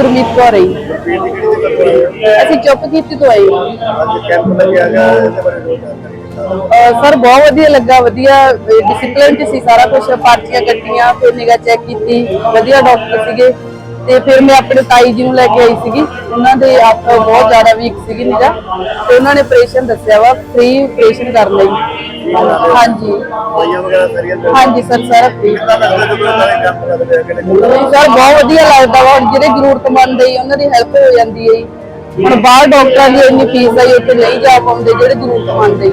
ਗੁਰਮੀਤ ਕੌਰ ਰਹੀ ਅਸੀਂ ਚੁੱਪ ਕੀਤੀ ਤੋਂ ਆਈ। ਅੱਜ ਕੈਂਪ ਲੱਗਿਆ ਗਿਆ ਇਹਦੇ ਬਾਰੇ ਜੋ ਜਾਣਕਾਰੀ ਦਿਓ। ਅਹ ਸਰ, ਬਹੁਤ ਵਧੀਆ ਲੱਗਾ, ਵਧੀਆ ਡਿਸਪਲਿਨ ਚ ਸੀ ਸਾਰਾ ਕੁਝ ਪਾਰਟੀਆਂ ਕੱਟੀਆਂ, ਫਿਰ ਨਿਗਾ ਚੈੱਕ ਕੀਤੀ, ਵਧੀਆ ਡਾਕਟਰ ਸੀਗੇ। ਤੇ ਫਿਰ ਮੈਂ ਆਪਣੇ ਤਾਈ ਜੀ ਨੂੰ ਲੈ ਕੇ ਆਈ ਸੀਗੀ। ਉਹਨਾਂ ਦੇ ਆਪ ਬਹੁਤ ਜ਼ਿਆਦਾ ਵੀਕ ਸੀਗੀ ਨਿਗਾ ਤੇ ਉਹਨਾਂ ਨੇ ਆਪਰੇਸ਼ਨ ਦੱਸਿਆ ਵਾ ਫ੍ਰੀ ਆਪਰੇਸ਼ਨ ਕਰ ਲਈ। ਹਾਂਜੀ ਦਵਾਈਆਂ ਵਗੈਰਾ ਸਾਰੀਆਂ ਮਿਲ ਹਾਂਜੀ ਸਰ ਸਾਰਾ ਕਿੰਨਾ ਲੱਗਦਾ ਜਦੋਂ ਸਾਰੇ ਕੈਂਪ ਲੱਗਦੇ ਆ ਕਿਹੜੇ ਸਰ ਬਹੁਤ ਵਧੀਆ ਲੱਗਦਾ ਵਾ ਜਿਹੜੇ ਜ਼ਰੂਰਤਮੰਦ ਹੈ ਉਹਨਾਂ ਦੀ ਹੈਲਪ ਹੋ ਜਾਂਦੀ ਹੈ ਜੀ। ਹੁਣ ਬਾਹਰ ਡਾਕਟਰਾਂ ਦੀ ਇੰਨੀ ਫੀਸ ਹੈ ਜੀ, ਉੱਥੇ ਨਹੀਂ ਜਾ ਪਾਉਂਦੇ ਜਿਹੜੇ ਜ਼ਰੂਰਤਮੰਦ ਹੈ ਜੀ।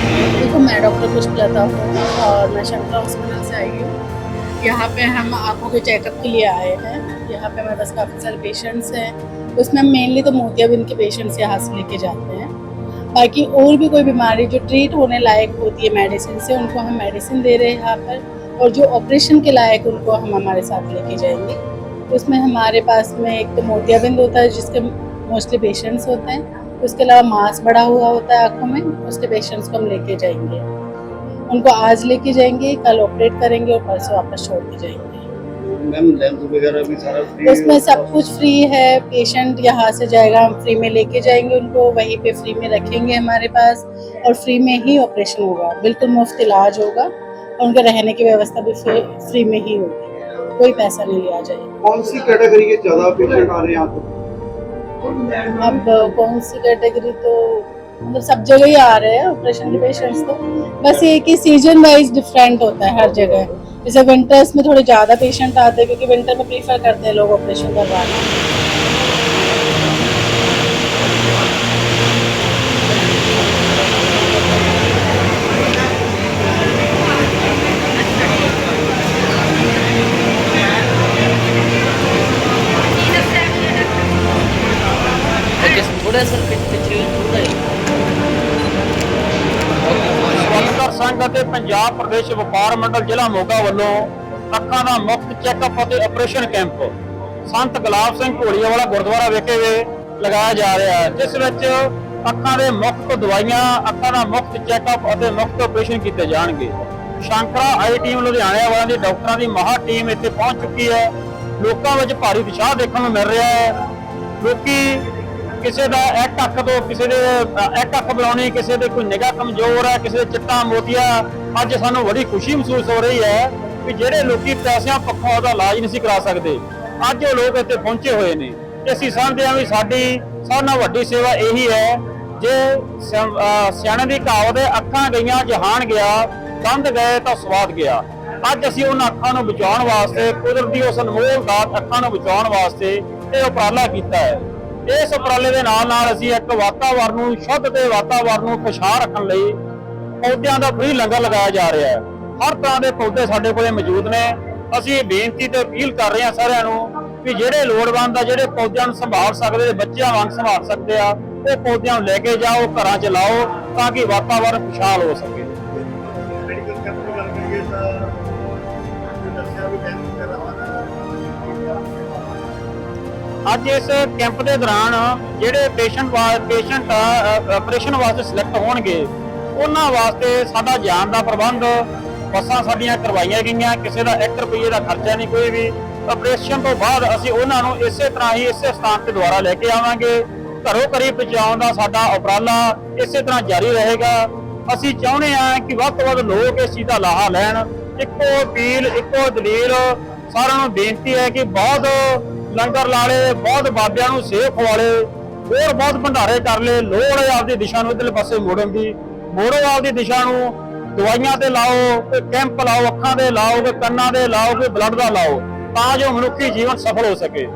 देखो, मैं डॉक्टर पुष्पलता हूँ और मैं शंकर हॉस्पिटल से आई हूँ। यहाँ पे हम आँखों के चेकअप के लिए आए हैं। यहाँ पे हमारे पास काफ़ी सारे पेशेंट्स हैं। उसमें हम मेनली तो मोतियाबिंद के पेशेंट्स यहाँ से लेके जाते हैं। बाकी और भी कोई बीमारी जो ट्रीट होने लायक होती है मेडिसिन से, उनको हम मेडिसिन दे रहे हैं यहाँ पर। और जो ऑपरेशन के लायक उनको हम हमारे साथ लेके जाएँगे। उसमें हमारे पास में एक तो मोतियाबिंद होता है, जिसके मोस्टली पेशेंट्स होते हैं। उसके अलावा मांस बढ़ा हुआ होता है आँखों में उसके पेशेंट्स को हम लेके जाएँगे। उनको आज लेके जाएँगे कल ऑपरेट करेंगे और परसों वापस छोड़ के जाएँगे। मैम लेंस वगैरह भी सारा फ्री उसमें सब कुछ फ्री है पेशेंट यहाँ से जाएगा हम फ्री में लेके जाएँगे उनको वहीं पे फ्री में रखेंगे हमारे पास और फ्री में ही ऑपरेशन होगा। बिल्कुल मुफ़्त इलाज होगा और उनके रहने की व्यवस्था भी फ्री फ्री में ही होगी। कोई पैसा नहीं लिया जाएगा। कौन सी कैटेगरी के ज़्यादा पेशेंट आ रहे हैं यहाँ पे? अब कौन सी कैटेगरी तो मतलब सब जगह ही आ रहे हैं ऑपरेशन के पेशेंट्स तो बस ये कि सीजन वाइज डिफरेंट होता है हर जगह जैसे विंटर्स में थोड़े ज़्यादा पेशेंट आते हैं क्योंकि विंटर में प्रीफर करते हैं लोग ऑपरेशन करवाना ਸਵਾਲਕਰ ਸੰਘ ਅਤੇ ਪੰਜਾਬ ਪ੍ਰਦੇਸ਼ ਵਪਾਰ ਮੰਡਲ ਜ਼ਿਲ੍ਹਾ ਮੋਗਾ ਵੱਲੋਂ ਅੱਖਾਂ ਦਾ ਮੁਫਤ ਚੈੱਕਅਪ ਅਤੇ ਆਪਰੇਸ਼ਨ ਕੈਂਪ। ਸੰਤ ਗੁਲਾਬ ਸਿੰਘ ਘੋੜੀਆ ਵਾਲਾ ਗੁਰਦੁਆਰਾ ਵਿਖੇ ਲਗਾਇਆ ਜਾ ਰਿਹਾ ਹੈ, ਜਿਸ ਵਿੱਚ ਅੱਖਾਂ ਦੇ ਮੁਫਤ ਦਵਾਈਆਂ, ਅੱਖਾਂ ਦਾ ਮੁਫਤ ਚੈੱਕਅਪ ਅਤੇ ਮੁਫਤ ਆਪਰੇਸ਼ਨ ਕੀਤੇ ਜਾਣਗੇ। ਸ਼ੰਕਰਾ ਆਈ ਟੀਮ ਲੁਧਿਆਣੇ ਵਾਲਿਆਂ ਦੀ ਡਾਕਟਰਾਂ ਦੀ ਮਹਾ ਟੀਮ ਇੱਥੇ ਪਹੁੰਚ ਚੁੱਕੀ ਹੈ। ਲੋਕਾਂ ਵਿੱਚ ਭਾਰੀ ਉਤਸ਼ਾਹ ਦੇਖਣ ਨੂੰ ਮਿਲ ਰਿਹਾ ਹੈ। ਲੋਕੀ ਕਿਸੇ ਦਾ ਇੱਕ ਅੱਖ ਤੋਂ ਕਿਸੇ ਦੇ ਇੱਕ ਅੱਖ ਬੁਲਾਉਣੀ, ਕਿਸੇ ਦੇ ਕੋਈ ਨਿਗਾਹ ਕਮਜ਼ੋਰ ਹੈ ਕਿਸੇ ਦੇ ਚਿੱਟਾ ਮੋਤੀਆ, ਅੱਜ ਸਾਨੂੰ ਬੜੀ ਖੁਸ਼ੀ ਮਹਿਸੂਸ ਹੋ ਰਹੀ ਹੈ ਕਿ ਜਿਹੜੇ ਲੋਕੀ ਪੈਸਿਆਂ ਪੱਖੋਂ ਉਹਦਾ ਇਲਾਜ ਨਹੀਂ ਸੀ ਕਰਾ ਸਕਦੇ। ਅੱਜ ਉਹ ਲੋਕ ਇੱਥੇ ਪਹੁੰਚੇ ਹੋਏ ਨੇ। ਅਸੀਂ ਸਮਝਦੇ ਹਾਂ ਵੀ ਸਾਡੀ ਸਭ ਨਾਲੋਂ ਵੱਡੀ ਸੇਵਾ ਇਹੀ ਹੈ, ਜੇ ਸਿਆਣੇ ਦੀ ਕਹਾਵਤ ਹੈ ਅੱਖਾਂ ਗਈਆਂ ਜਹਾਨ ਗਿਆ, ਦੰਦ ਗਏ ਤਾਂ ਸਵਾਦ ਗਿਆ। ਅੱਜ ਅਸੀਂ ਉਹਨਾਂ ਅੱਖਾਂ ਨੂੰ ਬਚਾਉਣ ਵਾਸਤੇ ਕੁਦਰਤੀ ਉਸ ਅਨਮੋਲ ਦਾਤ ਅੱਖਾਂ ਨੂੰ ਬਚਾਉਣ ਵਾਸਤੇ ਇਹ ਉਪਰਾਲਾ ਕੀਤਾ ਹੈ। ਇਸ ਉਪਰਾਲੇ ਦੇ ਨਾਲ ਨਾਲ ਅਸੀਂ ਇੱਕ ਵਾਤਾਵਰਨ ਨੂੰ, ਸ਼ੁੱਧ ਤੇ ਵਾਤਾਵਰਨ ਨੂੰ ਖੁਸ਼ਹਾਲ ਰੱਖਣ ਲਈ ਪੌਦਿਆਂ ਦਾ ਫ੍ਰੀ ਲੰਗਰ ਲਗਾਇਆ ਜਾ ਰਿਹਾ ਹੈ। ਹਰ ਤਰ੍ਹਾਂ ਦੇ ਪੌਦੇ ਸਾਡੇ ਕੋਲੇ ਮੌਜੂਦ ਨੇ। ਅਸੀਂ ਬੇਨਤੀ ਤੇ ਅਪੀਲ ਕਰ ਰਹੇ ਹਾਂ ਸਾਰਿਆਂ ਨੂੰ ਕਿ ਜਿਹੜੇ ਲੋੜਵੰਦ ਆ, ਜਿਹੜੇ ਪੌਦਿਆਂ ਨੂੰ ਸੰਭਾਲ ਸਕਦੇ, ਬੱਚਿਆਂ ਵਾਂਗ ਸੰਭਾਲ ਸਕਦੇ ਆ, ਉਹ ਪੌਦਿਆਂ ਨੂੰ ਲੈ ਕੇ ਜਾਓ, ਘਰਾਂ 'ਚ ਲਾਓ ਤਾਂ ਕਿ ਵਾਤਾਵਰਨ ਖੁਸ਼ਹਾਲ ਹੋ ਸਕੇ। ਅੱਜ ਇਸ ਕੈਂਪ ਦੇ ਦੌਰਾਨ ਜਿਹੜੇ ਪੇਸ਼ੈਂਟ ਪੇਸ਼ੈਂਟ ਆਪਰੇਸ਼ਨ ਵਾਸਤੇ ਸਿਲੈਕਟ ਹੋਣਗੇ, ਉਹਨਾਂ ਵਾਸਤੇ ਸਾਡਾ ਜਾਣ ਦਾ ਪ੍ਰਬੰਧ, ਬੱਸਾਂ ਸਾਡੀਆਂ ਕਰਵਾਈਆਂ ਗਈਆਂ, ਕਿਸੇ ਦਾ 1 ਰੁਪਏ ਦਾ ਖਰਚਾ ਨਹੀਂ, ਕੋਈ ਵੀ ਆਪਰੇਸ਼ਨ ਤੋਂ ਬਾਅਦ ਅਸੀਂ ਉਹਨਾਂ ਨੂੰ ਇਸੇ ਤਰ੍ਹਾਂ ਹੀ ਇਸੇ ਸਥਾਨ ਤੇ ਦੁਬਾਰਾ ਲੈ ਕੇ ਆਵਾਂਗੇ। ਘਰੋਂ ਘਰੀ ਪਹੁੰਚਾਉਣ ਦਾ ਸਾਡਾ ਉਪਰਾਲਾ ਇਸੇ ਤਰ੍ਹਾਂ ਜਾਰੀ ਰਹੇਗਾ। ਅਸੀਂ ਚਾਹੁੰਦੇ ਹਾਂ ਕਿ ਵੱਧ ਤੋਂ ਵੱਧ ਲੋਕ ਇਸ ਚੀਜ਼ ਦਾ ਲਾਹਾ ਲੈਣ। ਇੱਕੋ ਅਪੀਲ, ਇੱਕੋ ਦਲੀਲ ਸਾਰਿਆਂ ਨੂੰ ਬੇਨਤੀ ਹੈ ਕਿ ਬਹੁਤ ਲੰਗਰ ਲਾ ਲਾਲੇ ਬਹੁਤ ਬਾਬਿਆਂ ਨੂੰ ਸੇਵ ਖਵਾਲੇ ਹੋਰ ਬਹੁਤ ਭੰਡਾਰੇ ਕਰ ਲਏ। ਲੋੜ ਹੈ ਆਪਦੀ ਦਿਸ਼ਾ ਨੂੰ ਇਧਰਲੇ ਪਾਸੇ ਮੋੜਨ ਦੀ। ਮੋੜੋ ਆਪਦੀ ਦਿਸ਼ਾ ਨੂੰ, ਦਵਾਈਆਂ ਤੇ ਲਾਓ, ਕੋਈ ਕੈਂਪ ਲਾਓ, ਅੱਖਾਂ ਦੇ ਲਾਓ, ਕੋਈ ਕੰਨਾਂ ਦੇ ਲਾਓ, ਕੋਈ ਬਲੱਡ ਦਾ ਲਾਓ, ਤਾਂ ਜੋ ਮਨੁੱਖੀ ਜੀਵਨ ਸਫਲ ਹੋ ਸਕੇ।